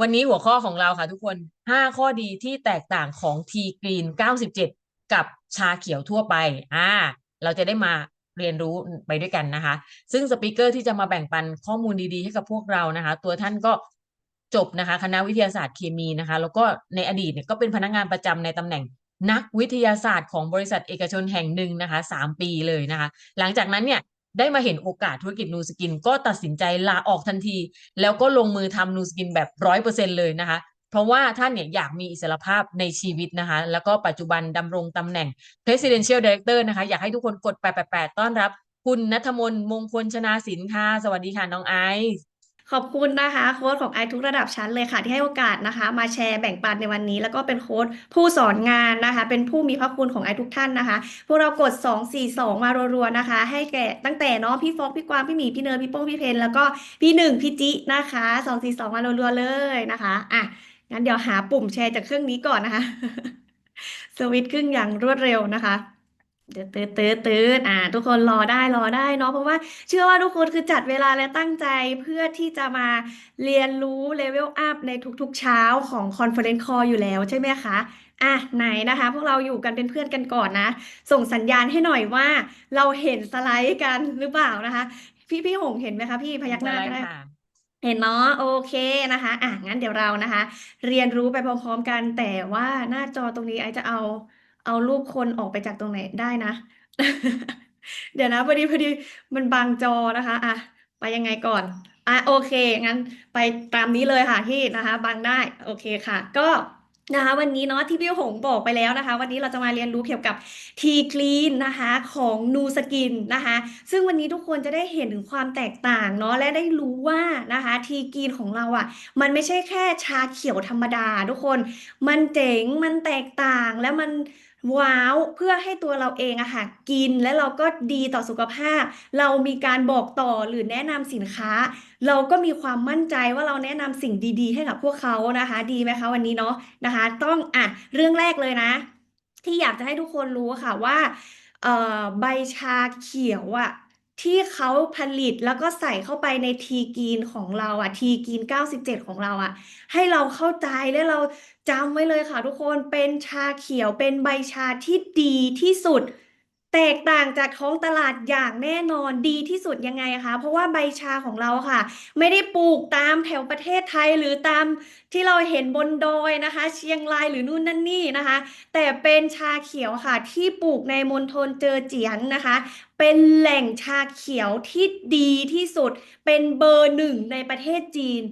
วันนี้หัวข้อของเราค่ะทุกคน 5 ข้อดีที่แตกต่างของทีกรีน 97 กับชาเขียวทั่วไป อ่า เราจะได้มาเรียนรู้ไปด้วยกันนะคะ ซึ่งสปีกเกอร์ที่จะมาแบ่งปันข้อมูลดีๆ ให้กับพวกเรานะคะ ตัวท่านก็จบนะคะ คณะวิทยาศาสตร์เคมีนะคะ แล้วก็ในอดีตเนี่ยก็เป็นพนักงานประจำในตำแหน่งนักวิทยาศาสตร์ของบริษัทเอกชนแห่งหนึ่งนะคะสามปีเลยนะคะ หลังจากนั้นเนี่ย ได้มาเห็นโอกาสธุรกิจนูสกิน ก็ตัดสินใจลาออกทันที แล้วก็ลงมือทำนูสกินแบบร้อยเปอร์เซ็นเลยนะคะ เพราะว่าท่านเนี่ยอยากมีอิสรภาพในชีวิตนะคะ แล้วก็ปัจจุบันดำรงตำแหน่ง Presidential Director นะคะ อยากให้ทุกคนกด 888 ต้อนรับ คุณนัทมน์มงคลชนาสินค่ะ สวัสดีค่ะน้องไอซ์ ขอบคุณนะคะโค้ชของไอทุกระดับชั้นเลยค่ะ ที่ให้โอกาสนะคะ มาแชร์แบ่งปันในวันนี้ แล้วก็เป็นโค้ชผู้สอนงานนะคะ เป็นผู้มีพระคุณของไอทุกท่านนะคะ พวกเรากด 2 4 2 มารัวๆนะคะ ให้แก่ตั้งแต่เนาะพี่ฟอกพี่กวางพี่หมีพี่เนยพี่โป้งพี่เพนแล้วก็พี่หนึ่งพี่จินะคะ 2 4 2 มารัวๆเลยนะคะอะงั้นเดี๋ยวหาปุ่มแชร์จากเครื่องนี้ก่อนนะคะสวิตช์ขึ้นอย่างรวดเร็วนะคะ ตืดตืดตืดตืดอ่า ทุกคนรอได้รอได้เนาะเพราะว่าเชื่อว่าทุกคนคือจัดเวลาและตั้งใจเพื่อที่จะมาเรียนรู้เลเวลอัพในทุกๆเช้าของคอนเฟอเรนซ์คอลอยู่แล้วใช่ไหมคะ อะไหนนะคะ พวกเราอยู่กันเป็นเพื่อนกันก่อนนะ ส่งสัญญาณให้หน่อยว่าเราเห็นสไลด์กันหรือเปล่านะคะ พี่พี่หงเห็นไหมคะพี่พยักหน้าก็ได้ค่ะเห็นเนาะโอเคนะคะ อะงั้นเดี๋ยวเรานะคะ เรียนรู้ไปพร้อมๆกันแต่ว่าหน้าจอตรงนี้ไอจะเอา เอารูปคนออกไปจากตรงไหนได้นะ เดี๋ยวนะพอดีพอดีมันบังจอนะคะอะไปยังไงก่อนอะโอเค งั้นไปตามนี้เลยค่ะที่นะคะบังได้โอเคค่ะ ก็นะคะวันนี้เนาะที่พี่หงบอกไปแล้วนะคะ วันนี้เราจะมาเรียนรู้เกี่ยวกับทีคลีนนะคะของนูสกินนะคะซึ่งวันนี้ทุกคนจะได้เห็นถึงความแตกต่างเนาะและได้รู้ว่านะคะทีกรีนของเราอะ่ะมันไม่ใช่แค่ชาเขียวธรรมดา ทุกคนมันเจ๋งมันแตกต่างและมัน ว้าวเพื่อให้ตัวเราเองอะค่ะกินและเราก็ดีต่อสุขภาพ เรามีการบอกต่อหรือแนะนำสินค้า เราก็มีความมั่นใจว่าเราแนะนำสิ่งดีๆ ให้กับพวกเขานะคะ ดีไหมคะวันนี้เนาะนะคะ ต้องอะเรื่องแรกเลยนะ ที่อยากจะให้ทุกคนรู้ค่ะว่าเอ่อใบชาเขียวอะ ที่เขาผลิตแล้วก็ใส่เข้าไปในทีกีนของเราอะทีกีน97ของเราอะให้เราเข้าใจและเราจำไว้เลยค่ะทุกคนเป็นชาเขียวเป็นใบชาที่ดีที่สุด แตกต่างจากท้องตลาดอย่างแน่นอนดีที่สุดยังไงคะ เพราะว่าใบชาของเราค่ะ ไม่ได้ปลูกตามแถวประเทศไทยหรือตามที่เราเห็นบนดอยนะคะ เชียงรายหรือนู่นนั่นนี่นะคะ แต่เป็นชาเขียวค่ะ ที่ปลูกในมณฑลเจอเจียงนะคะ เป็นแหล่งชาเขียวที่ดีที่สุด เป็นเบอร์หนึ่งในประเทศจีน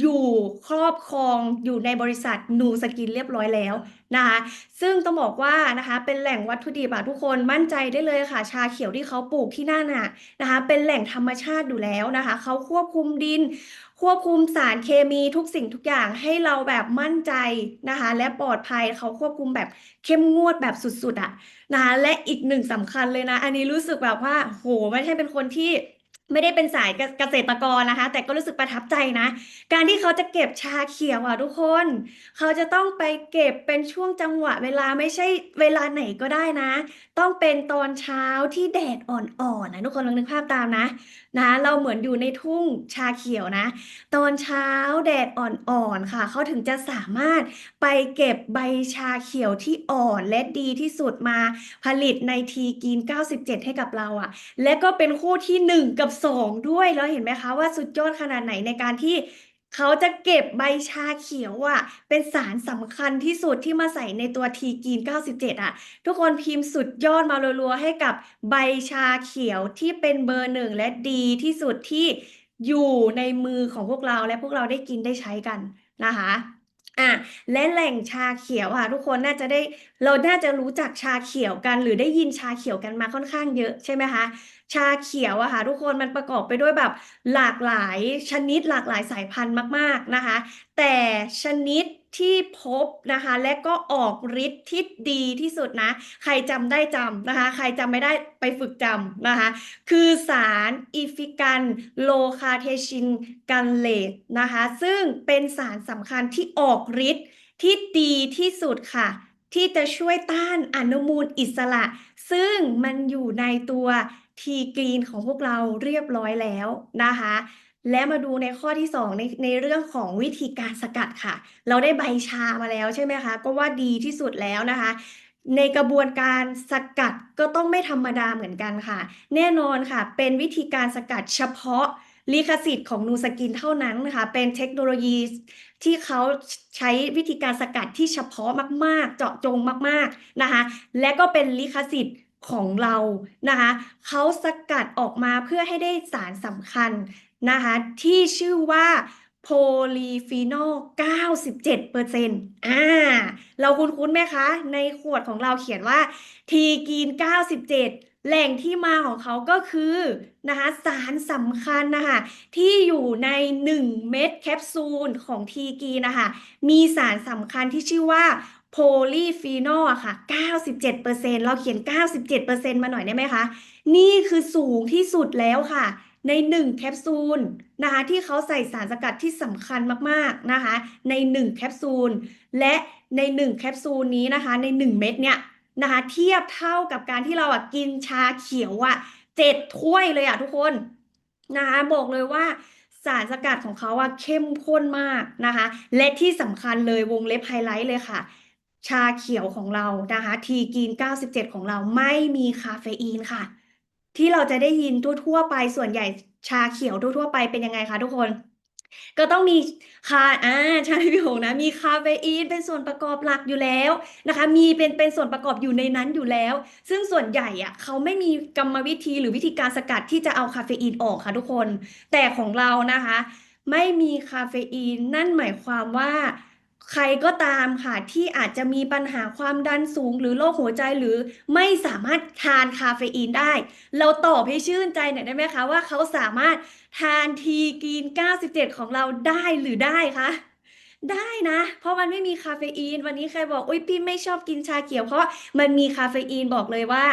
อยู่ครอบครองอยู่ในบริษัทนูสกินเรียบร้อยแล้วนะคะ ซึ่งต้องบอกว่านะคะเป็นแหล่งวัตถุดิบอะทุกคนมั่นใจได้เลยค่ะ ชาเขียวที่เขาปลูกที่นั่นน่ะนะคะ เป็นแหล่งธรรมชาติอยู่แล้วนะคะ เขาควบคุมดิน ควบคุมสารเคมีทุกสิ่งทุกอย่างให้เราแบบมั่นใจนะคะ และปลอดภัยเขาควบคุมแบบเข้มงวดแบบสุดๆอะนะคะและอีกหนึ่งสำคัญเลยนะ อันนี้รู้สึกแบบว่าโหไม่ใช่เป็นคนที่ ไม่ได้เป็นสายเกษตรกรนะคะ แต่ก็รู้สึกประทับใจนะ การที่เขาจะเก็บชาเขียวอะทุกคน เขาจะต้องไปเก็บเป็นช่วงจังหวะเวลาไม่ใช่เวลาไหนก็ได้นะ ต้องเป็นตอนเช้าที่แดดอ่อนๆนะทุกคนลองนึกภาพตามนะนะ เราเหมือนอยู่ในทุ่งชาเขียวนะ ตอนเช้าแดดอ่อนๆค่ะ เขาถึงจะสามารถไปเก็บใบชาเขียวที่อ่อนและดีที่สุดมาผลิตในทีกีน 97 ให้กับเราอะ่ะ และก็เป็นคู่ที่ 1 กับ2 ด้วย แล้วเห็นไหมคะว่าสุดยอดขนาดไหนในการที่เขาจะเก็บใบชาเขียวอะ เป็นสารสำคัญที่สุดที่มาใส่ในตัวทีกีน 97 อะ ทุกคนพิมพ์สุดยอดมารัวๆให้กับใบชาเขียวที่เป็นเบอร์หนึ่งและดีที่สุดที่อยู่ในมือของพวกเราและพวกเราได้กินได้ใช้กันนะคะอะและแหล่งชาเขียวค่ะ ทุกคนน่าจะได้เราน่าจะรู้จักชาเขียวกัน หรือได้ยินชาเขียวกันมาค่อนข้างเยอะใช่ไหมคะ ชาเขียวอะค่ะทุกคนมันประกอบไปด้วยแบบหลากหลายชนิดหลากหลายสายพันธุ์มาก ๆนะคะ แต่ชนิดที่พบนะคะ และก็ออกฤทธิ์ที่ดีที่สุดนะ ใครจำได้จำนะคะ ใครจำไม่ได้ไปฝึกจำนะคะ คือสารอีฟิกันโลคาเทชินกันเลตนะคะ ซึ่งเป็นสารสำคัญที่ออกฤทธิ์ที่ดีที่สุดค่ะ ที่จะช่วยต้านอนุมูลอิสระ ซึ่งมันอยู่ในตัว ทีกรีนของพวกเราเรียบร้อยแล้วนะคะ และมาดูในข้อที่สองในในเรื่องของวิธีการสกัดค่ะ เราได้ใบชามาแล้วใช่ไหมคะ ก็ว่าดีที่สุดแล้วนะคะในกระบวนการสกัดก็ต้องไม่ธรรมดาเหมือนกันค่ะ แน่นอนค่ะ เป็นวิธีการสกัดเฉพาะลิขสิทธิ์ของนูสกินเท่านั้นนะคะเป็นเทคโนโลยีที่เขาใช้วิธีการสกัดที่เฉพาะมาก ๆ เจาะจงมาก ๆ นะคะ และก็เป็นลิขสิทธิ์ ของเรานะคะเขาสกัดออกมาเพื่อให้ได้สารสำคัญนะคะที่ชื่อว่าโพลีฟีนอล 97%อ่า เราคุ้นๆไหมคะ ในขวดของเราเขียนว่า ทีกีน 97 แหล่งที่มาของเขาก็คือนะคะสารสำคัญนะคะที่อยู่ใน 1 เม็ดแคปซูลของทีกีนะคะมีสารสำคัญที่ชื่อว่า โพลีฟีนอลอะค่ะ 97%เราเขียน 97%มาหน่อยได้ไหมคะ นี่คือสูงที่สุดแล้วค่ะ ใน 1 แคปซูลนะคะ ที่เขาใส่สารสกัดที่สำคัญมากๆนะคะ ใน 1 แคปซูล และใน 1 แคปซูลนี้นะคะ ใน 1 เม็ดเนี่ยนะคะ เทียบเท่ากับการที่เราอะกินชาเขียวอะเจ็ดถ้วยเลยอะทุกคนนะคะบอกเลยว่าสารสกัดของเขาอะเข้มข้นมากนะคะ และที่สำคัญเลยวงเล็บไฮไลท์เลยค่ะ ชาเขียวของเรานะคะ ทีกีน 97 ของเราไม่มีคาเฟอีนค่ะ ที่เราจะได้ยินทั่วๆไปส่วนใหญ่ชาเขียวทั่วๆไปเป็นยังไงคะทุกคน ก็ต้องมีคาอ่าใช่พี่หงนะมีคาเฟอีนเป็นส่วนประกอบหลักอยู่แล้วนะคะ มีเป็นเป็นส่วนประกอบอยู่ในนั้นอยู่แล้ว ซึ่งส่วนใหญ่อะเขาไม่มีกรรมวิธีหรือวิธีการสกัดที่จะเอาคาเฟอีนออกค่ะทุกคน แต่ของเรานะคะ ไม่มีคาเฟอีนนั่นหมายความว่า ใครก็ตามค่ะ ที่อาจจะมีปัญหาความดันสูง หรือโรคหัวใจหรือไม่สามารถทานคาเฟอีนได้ เราตอบให้ชื่นใจหน่อยได้ไหมคะ ว่าเขาสามารถทานทีกีน 97 ของเราได้หรือได้คะได้นะ เพราะมันไม่มีคาเฟอีน วันนี้ใครบอกอุ้ยพี่ไม่ชอบกินชาเขียว เพราะมันมีคาเฟอีนบอกเลยว่า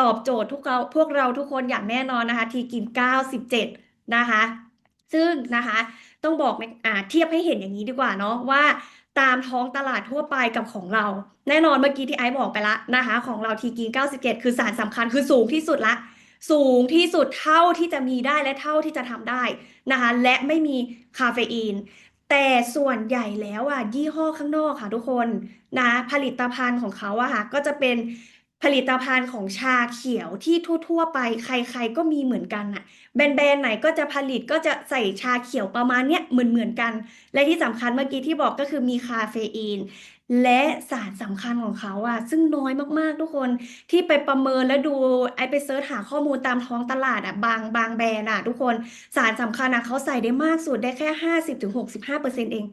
ตอบโจทย์ทุกเราพวกเราทุกคนอย่างแน่นอนนะคะ ทีกิน 97 นะคะ ซึ่งนะคะต้องบอกในอ่าเทียบให้เห็นอย่างนี้ดีกว่าเนาะว่าตามท้องตลาดทั่วไปกับของเรา แน่นอนเมื่อกี้ที่ไอซ์บอกไปละนะคะ ของเราทีกิน97 คือสารสำคัญคือสูงที่สุดละ สูงที่สุดเท่าที่จะมีได้และเท่าที่จะทำได้นะคะและไม่มีคาเฟอีน แต่ส่วนใหญ่แล้วอะยี่ห้อข้างนอกค่ะทุกคนนะผลิตภัณฑ์ของเขาอะค่ะก็จะเป็น ผลิตภัณฑ์ของชาเขียวที่ทั่ว ๆ ไป ใคร ๆ ก็มีเหมือนกันอะแบรนด์ๆไหนก็จะผลิตก็จะใส่ชาเขียวประมาณเนี้ยเหมือนๆกัน และที่สำคัญเมื่อกี้ที่บอกก็คือมีคาเฟอีน และสารสำคัญของเขาอะซึ่งน้อยมากๆทุกคนที่ไปประเมินและดูไอไปเซิร์ชหาข้อมูลตามท้องตลาดอะบางบางแบรนด์อะทุกคนสารสำคัญอะเขาใส่ได้มากสุดได้แค่ห้าสิบถึงหกสิบห้าเปอร์เซ็นต์เอง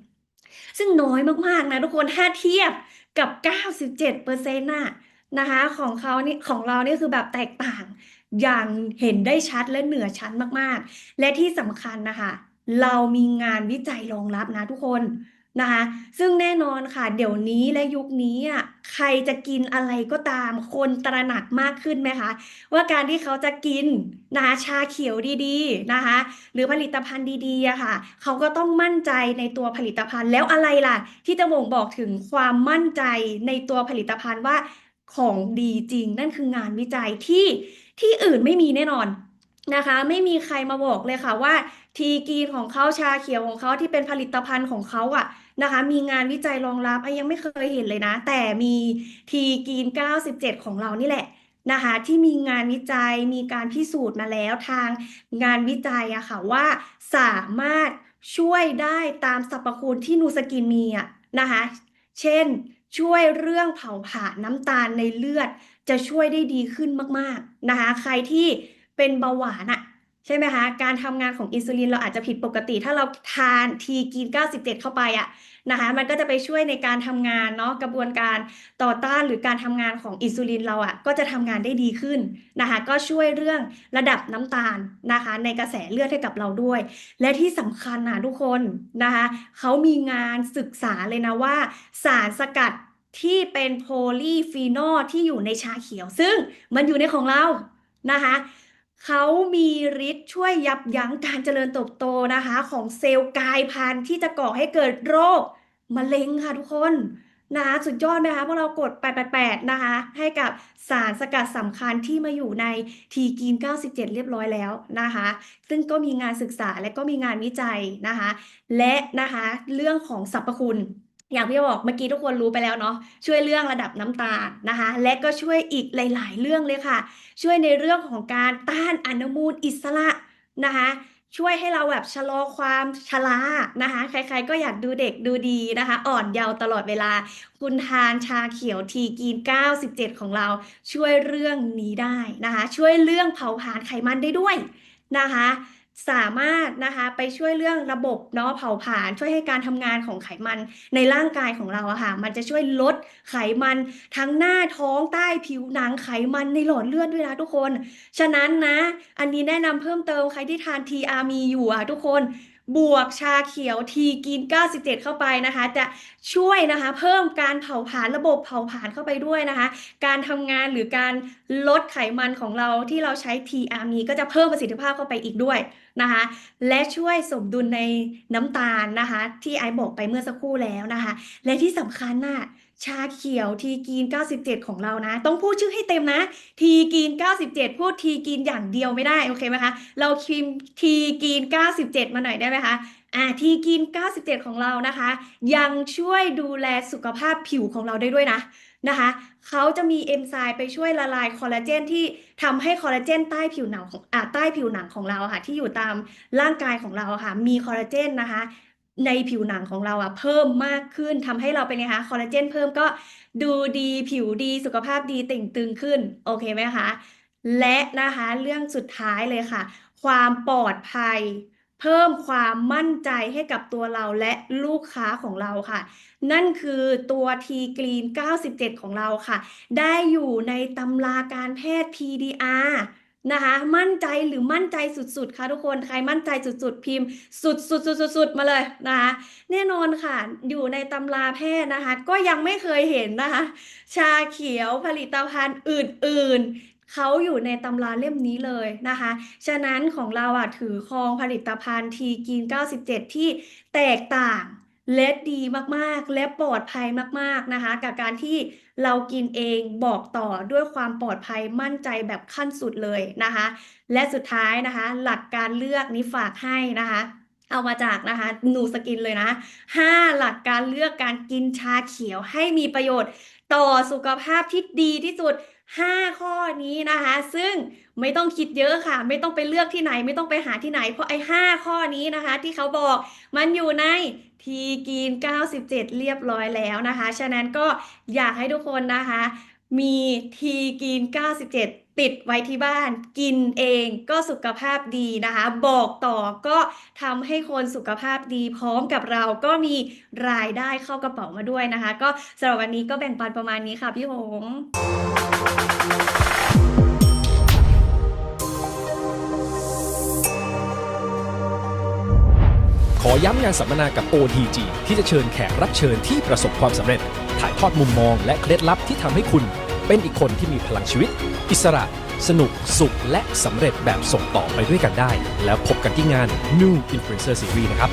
ซึ่งน้อยมากๆนะทุกคนถ้าเทียบกับเก้าสิบเจ็ดเปอร์เซ็นต์น่ะ นะคะ ของเขานี่ของเรานี่คือแบบแตกต่าง อย่างเห็นได้ชัดและเหนือชั้นมากๆ และที่สำคัญนะคะ เรามีงานวิจัยรองรับนะทุกคนนะคะ ซึ่งแน่นอนค่ะ เดี๋ยวนี้และยุคนี้อะใครจะกินอะไรก็ตาม คนตระหนักมากขึ้นไหมคะ ว่าการที่เขาจะกินนะคะชาเขียวดีๆนะคะ หรือผลิตภัณฑ์ดีๆอะค่ะ เขาก็ต้องมั่นใจในตัวผลิตภัณฑ์แล้วอะไรล่ะ ที่จะบ่งบอกถึงความมั่นใจในตัวผลิตภัณฑ์ว่า ของดีจริง นั่นคืองานวิจัยที่ที่อื่นไม่มีแน่นอนนะคะ ไม่มีใครมาบอกเลยค่ะว่า ทีกีนของเขาชาเขียวของเขาที่เป็นผลิตภัณฑ์ของเขาอะนะคะ มีงานวิจัยรองรับไอ้ยังไม่เคยเห็นเลยนะ แต่มีทีกีน 97 ของเรานี่แหละนะคะที่มีงานวิจัยมีการพิสูจน์มาแล้วทางงานวิจัยอะค่ะว่าสามารถช่วยได้ตามสรรพคุณที่นูสกินมีอะนะคะ เช่น ช่วยเรื่องเผาผลาญน้ำตาลในเลือด จะช่วยได้ดีขึ้นมาก ๆ นะคะ ใครที่เป็นเบาหวานอะ ใช่ไหมคะ การทำงานของอินซูลินเราอาจจะผิดปกติ ถ้าเราทานทีกิน 97 เข้าไปอะนะคะ มันก็จะไปช่วยในการทำงานเนาะกระบวนการต่อต้านหรือการทำงานของอินซูลินเราอะก็จะทำงานได้ดีขึ้นนะคะ ก็ช่วยเรื่องระดับน้ำตาลนะคะ ในกระแสเลือดให้กับเราด้วย และที่สำคัญนะทุกคนนะคะเขามีงานศึกษาเลยนะว่า สารสกัดที่เป็นโพลีฟีนอลที่อยู่ในชาเขียว ซึ่งมันอยู่ในของเรานะคะ เขามีฤทธิ์ช่วยยับยั้งการเจริญเติบโตนะคะ ของเซลล์กลายพันธุ์ที่จะก่อให้เกิดโรคมะเร็งค่ะทุกคนนะคะสุดยอดไหมคะพวกเรากด 888 นะคะ ให้กับสารสกัดสำคัญที่มาอยู่ในทีกีน 97 เรียบร้อยแล้วนะคะ ซึ่งก็มีงานศึกษาและก็มีงานวิจัยนะคะ และนะคะเรื่องของสรรพคุณ อย่างที่บอกเมื่อกี้ทุกคนรู้ไปแล้วเนาะช่วยเรื่องระดับน้ำตาลนะคะ และก็ช่วยอีกหลาย ๆ เรื่องเลยค่ะ ช่วยในเรื่องของการต้านอนุมูลอิสระนะคะ ช่วยให้เราแบบชะลอความชรานะคะ ใคร ๆ ก็อยากดูเด็กดูดีนะคะ อ่อนเยาว์ตลอดเวลา คุณทานชาเขียวทีกีน 97 ของเรา ช่วยเรื่องนี้ได้นะคะ ช่วยเรื่องเผาผลาญไขมันได้ด้วยนะคะ สามารถนะคะไปช่วยเรื่องระบบเนาะเผาผลาญช่วยให้การทำงานของไขมันในร่างกายของเราอะค่ะ มันจะช่วยลดไขมันทั้งหน้าท้องใต้ผิวหนังไขมันในหลอดเลือดด้วยนะทุกคน ฉะนั้นนะ อันนี้แนะนำเพิ่มเติมใครที่ทาน TR มีอยู่อะทุกคนบวกชาเขียวทีกิน 97 เข้าไปนะคะ จะช่วยนะคะ เพิ่มการเผาผลาญระบบเผาผลาญเข้าไปด้วยนะคะ การทำงานหรือการลดไขมันของเราที่เราใช้ TR มีก็จะเพิ่มประสิทธิภาพเข้าไปอีกด้วย นะคะ และช่วยสมดุลในน้ำตาลนะคะ ที่ไอซ์บอกไปเมื่อสักครู่แล้วนะคะ และที่สำคัญน่ะชาเขียวทีกีน 97 ของเรานะ ต้องพูดชื่อให้เต็มนะ ทีกีน 97 พูดทีกีนอย่างเดียวไม่ได้ โอเคไหมคะ เราพิมพ์ทีกีน 97 มาหน่อยได้ไหมคะอ่าทีกีน97 ของเรานะคะ ยังช่วยดูแลสุขภาพผิวของเราได้ด้วยนะ นะคะเขาจะมีเอนไซม์ไปช่วยละลายคอลลาเจนที่ทำให้คอลลาเจนใต้ผิวหนังของอ่าใต้ผิวหนังของเราค่ะ ที่อยู่ตามร่างกายของเราค่ะ มีคอลลาเจนนะคะในผิวหนังของเราอะเพิ่มมากขึ้นทำให้เราเป็นไงคะคอลลาเจนเพิ่มก็ดูดีผิวดีสุขภาพดีเต่งตึงขึ้น โอเคไหมคะ และนะคะเรื่องสุดท้ายเลยค่ะ ความปลอดภัย เพิ่มความมั่นใจให้กับตัวเราและลูกค้าของเราค่ะ นั่นคือตัวทีกรีน 97 ของเราค่ะ ได้อยู่ในตำราการแพทย์ PDR นะคะมั่นใจหรือมั่นใจสุดๆ ค่ะทุกคนใครมั่นใจสุดๆ พิมพ์ สุดๆๆๆๆมาเลยนะคะแน่นอนค่ะ อยู่ในตำราแพทย์นะคะ ก็ยังไม่เคยเห็นนะคะ ชาเขียวผลิตภัณฑ์อื่นๆ เขาอยู่ในตำราเล่มนี้เลยนะคะ ฉะนั้นของเราอะถือครองผลิตภัณฑ์ทีกิน 97 ที่แตกต่างและดีมากๆ และปลอดภัยมากๆนะคะ กับการที่เรากินเองบอกต่อด้วยความปลอดภัยมั่นใจแบบขั้นสุดเลยนะคะ และสุดท้ายนะคะ หลักการเลือกนี้ฝากให้นะคะ เอามาจากนะคะหนูสกินเลยนะ 5 หลักการเลือกการกินชาเขียวให้มีประโยชน์ต่อสุขภาพที่ดีที่สุด 5 ข้อนี้นะคะ ซึ่งไม่ต้องคิดเยอะค่ะ ไม่ต้องไปเลือกที่ไหน ไม่ต้องไปหาที่ไหน เพราะไอ้5ข้อนี้นะคะ ที่เขาบอกมันอยู่ในทีกีน 97 เรียบร้อยแล้วนะคะ ฉะนั้นก็อยากให้ทุกคนนะคะ มีทีกีน 97ติดไว้ที่บ้านกินเองก็สุขภาพดีนะคะ บอกต่อก็ทำให้คนสุขภาพดี พร้อมกับเราก็มีรายได้เข้ากระเป๋ามาด้วยนะคะ ก็สำหรับวันนี้ก็แบ่งปันประมาณนี้ค่ะพี่หง ขอย้ำงานสัมมนากับ OTG ที่จะเชิญแขกรับเชิญที่ประสบความสำเร็จ ถ่ายทอดมุมมองและเคล็ดลับที่ทำให้คุณ เป็นอีกคนที่มีพลังชีวิต อิสระ สนุก สุข และสำเร็จแบบส่งต่อไปด้วยกันได้ แล้วพบกันที่งาน New Influencer Series นะครับ